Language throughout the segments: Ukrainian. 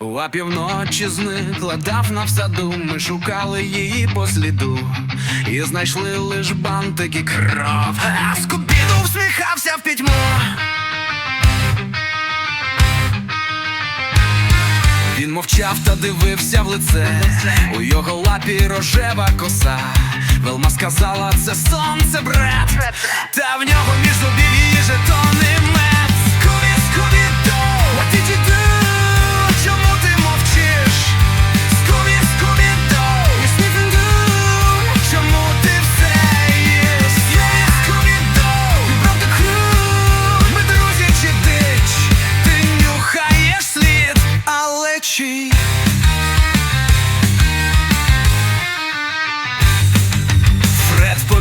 А півночі зникла давна в саду. Ми шукали її по сліду і знайшли лиш бантик і кров. А Скубіду всміхався в пітьму. Він мовчав та дивився в лице. У його лапі рожева коса. Велма сказала, це сонце бред. Та в нього між зубів її жетони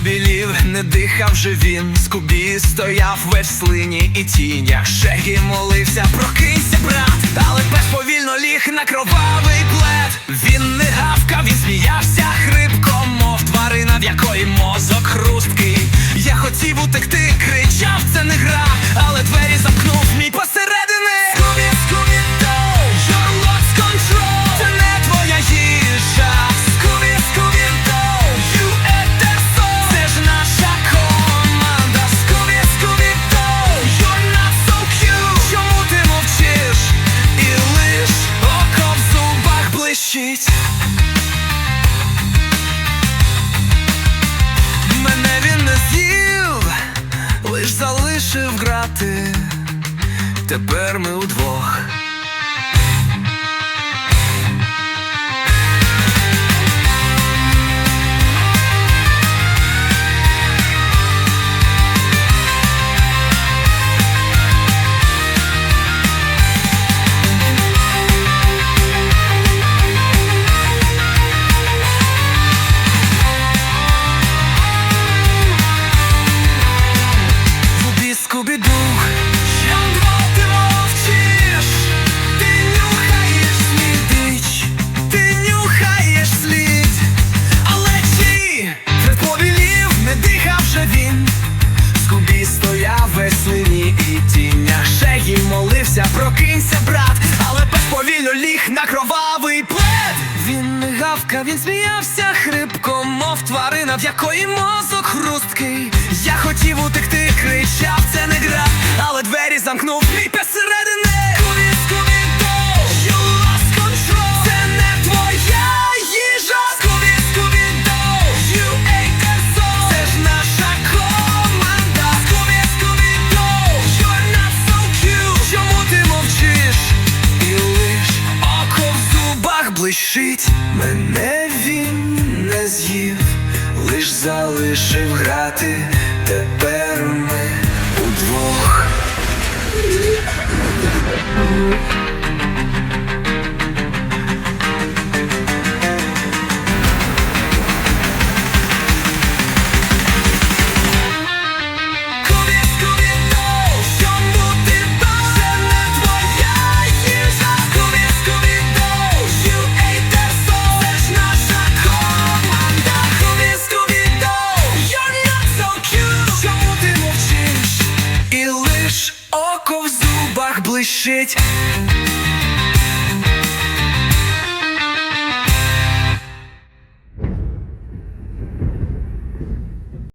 побілів, не дихав же він. Скубі стояв весь слині і тінях. Шегі молився, прокинься, брат, але пес повільно ліг на кровавий плед. Він не гавкав, він сміявся хрипко, мов тварина, в якої мозок хрусткий. Я хотів утекти, кричав, це не гра, але двері замкнув мій посередини. Грати. Тепер ми удвох. Прокинься, брат Але пес повільно ліг на кровавий плед Він не гавкав, він сміявся хрипко, мов тварина, в якої мозок хрусткий. Я хотів утекти, кричав, блищить Мене він не з'їв, лиш залишив грати. Тепер ти